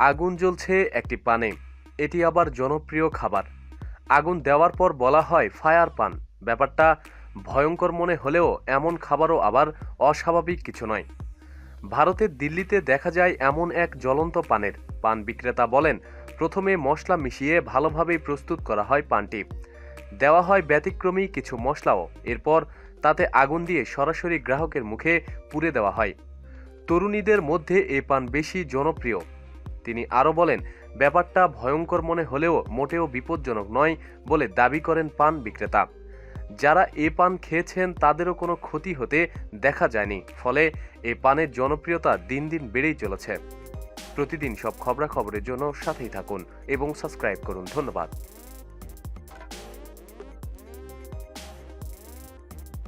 আগুন জ্বলছে একটি পানে। এটি আবার জনপ্রিয় খাবার। আগুন দেওয়ার পর বলা হয় ফায়ার পান। ব্যাপারটা ভয়ঙ্কর মনে হলেও এমন খাবারও আবার অস্বাভাবিক কিছু নয়। ভারতের দিল্লিতে দেখা যায় এমন এক জ্বলন্ত পানের। পান বিক্রেতা বলেন, প্রথমে মশলা মিশিয়ে ভালোভাবেই প্রস্তুত করা হয় পানটি। দেওয়া হয় ব্যতিক্রমী কিছু মশলাও। এরপর তাতে আগুন দিয়ে সরাসরি গ্রাহকের মুখে পুড়ে দেওয়া হয়। তরুণীদের মধ্যে এ পান বেশি জনপ্রিয়। তিনি আরও বলেন, ব্যাপারটা ভয়ঙ্কর মনে হলেও মোটেও বিপজ্জনক নয় বলে দাবি করেন পান বিক্রেতা। যারা এ পান খেয়েছেন তাদেরও কোনো ক্ষতি হতে দেখা যায়নি, ফলে এ পানের জনপ্রিয়তা দিন দিন বেড়েই চলেছে। প্রতিদিন সব খবরাখবরের জন্য সাথেই থাকুন এবং সাবস্ক্রাইব করুন। ধন্যবাদ।